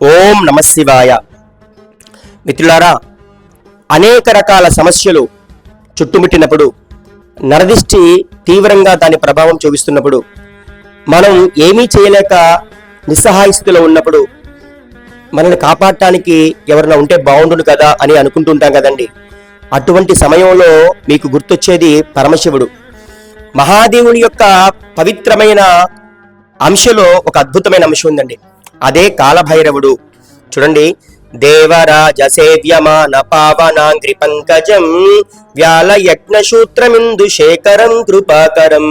ఓం నమశివాయ మిత్రులారా అనేక రకాల సమస్యలు చుట్టుముట్టినప్పుడు నరదిష్టి తీవ్రంగా దాని ప్రభావం చూపిస్తున్నప్పుడు మనం ఏమీ చేయలేక నిస్సహాయ స్థితిలో ఉన్నప్పుడు మనల్ని కాపాడటానికి ఎవరైనా ఉంటే బాగుండును కదా అని అనుకుంటుంటాం కదండి. అటువంటి సమయంలో మీకు గుర్తొచ్చేది పరమశివుడు. మహాదేవుని యొక్క పవిత్రమైన అంశలో ఒక అద్భుతమైన అంశం ఉందండి. అదే కాలభైరవుడు. చూడండి. దేవరాజ సేవ్యమాన పావనాంగ్రి పంకజం వ్యాల యజ్ఞ సూత్రమిందు శేఖరం కృపాకరం.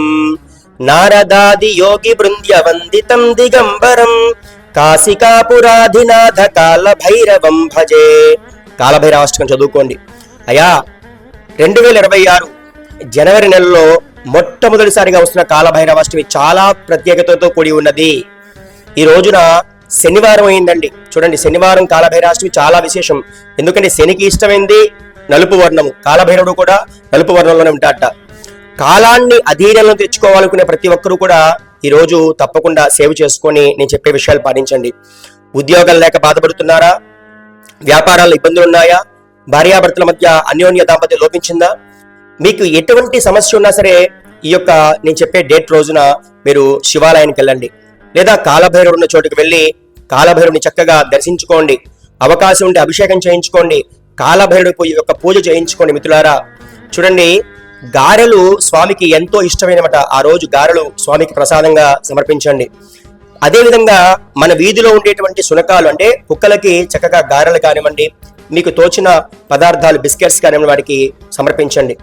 నారదాది యోగి బృంద్య వందితం దిగంబరం. కాశికాపురాధినాథ కాలభైరవం భజే. కాలభైరవాష్టకం చదువుకోండి. అయ్యా రెండు వేల ఇరవై ఆరు జనవరి నెలలో మొట్టమొదటిసారిగా వస్తున్న కాలభైరవాష్టమి చాలా ప్రత్యేకతతో కూడి ఉన్నది. ఈ రోజున శనివారం అయిందండి. చూడండి శనివారం కాలభైరాష్ట్రమి చాలా విశేషం. ఎందుకంటే శనికి ఇష్టమైంది నలుపు వర్ణము. కాలభైరవుడు కూడా నలుపు వర్ణంలోనే ఉంటాడట. కాలాన్ని అధీనంలో తెచ్చుకోవాలనుకునే ప్రతి ఒక్కరూ కూడా ఈ రోజు తప్పకుండా సేవ్ చేసుకొని నేను చెప్పే విషయాలు పాటించండి. ఉద్యోగం లేక బాధపడుతున్నారా? వ్యాపారాలు ఇబ్బందులు ఉన్నాయా? భార్యాభర్తల మధ్య అన్యోన్య దాంపత్యం లోపించిందా? మీకు ఎటువంటి సమస్య ఉన్నా సరే ఈ యొక్క నేను చెప్పే డేట్ రోజున మీరు శివాలయానికి వెళ్ళండి. లేదా కాలభైరవుడు ఉన్న చోటుకు వెళ్ళి కాలభైరుని చక్కగా దర్శించుకోండి. అవకాశం ఉంటే అభిషేకం చేయించుకోండి. కాలభైరుడు యొక్క పూజ చేయించుకోండి మిత్రులారా. చూడండి గారెలు స్వామికి ఎంతో ఇష్టమైనమాట ఆ రోజు గారెలు స్వామికి ప్రసాదంగా సమర్పించండి. అదేవిధంగా మన వీధిలో ఉండేటువంటి శునకాలు అంటే కుక్కలకి చక్కగా గారెలు కానివ్వండి మీకు తోచిన పదార్థాలు బిస్కెట్స్ కానివ్వండి వాటికి సమర్పించండి.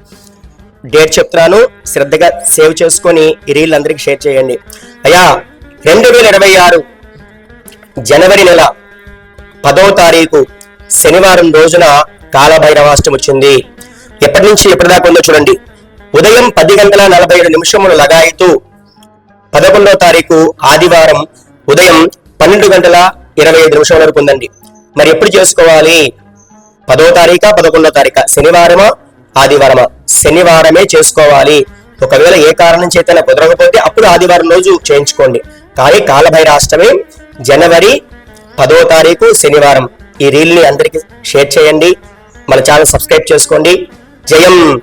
డేట్ చెప్తున్నాను శ్రద్ధగా సేవ్ చేసుకొని ఈ రీల్ షేర్ చేయండి. అయ్యా రెండు వేల ఇరవై ఆరు జనవరి నెల పదో తారీఖు శనివారం రోజున కాలభైరవాష్టమి వచ్చింది. ఎప్పటి నుంచి ఎప్పటిదాకా ఉందో చూడండి. ఉదయం పది గంటల నలభై ఏడు నిమిషములు లగాయితూ పదకొండవ తారీఖు ఆదివారం ఉదయం పన్నెండు గంటల ఇరవై ఐదు నిమిషాల వరకు ఉందండి. మరి ఎప్పుడు చేసుకోవాలి? పదో తారీఖా పదకొండో తారీఖా? శనివారమా ఆదివారమా? శనివారమే చేసుకోవాలి. ఒకవేళ ఏ కారణం చేతనే కుదరకపోతే అప్పుడు ఆదివారం రోజు చేయించుకోండి. కానీ కాలభైరాష్టమి జనవరి పదో తారీఖు శనివారం. ఈ రీల్ని అందరికీ షేర్ చేయండి. మన ఛానల్ సబ్స్క్రైబ్ చేసుకోండి. జయం!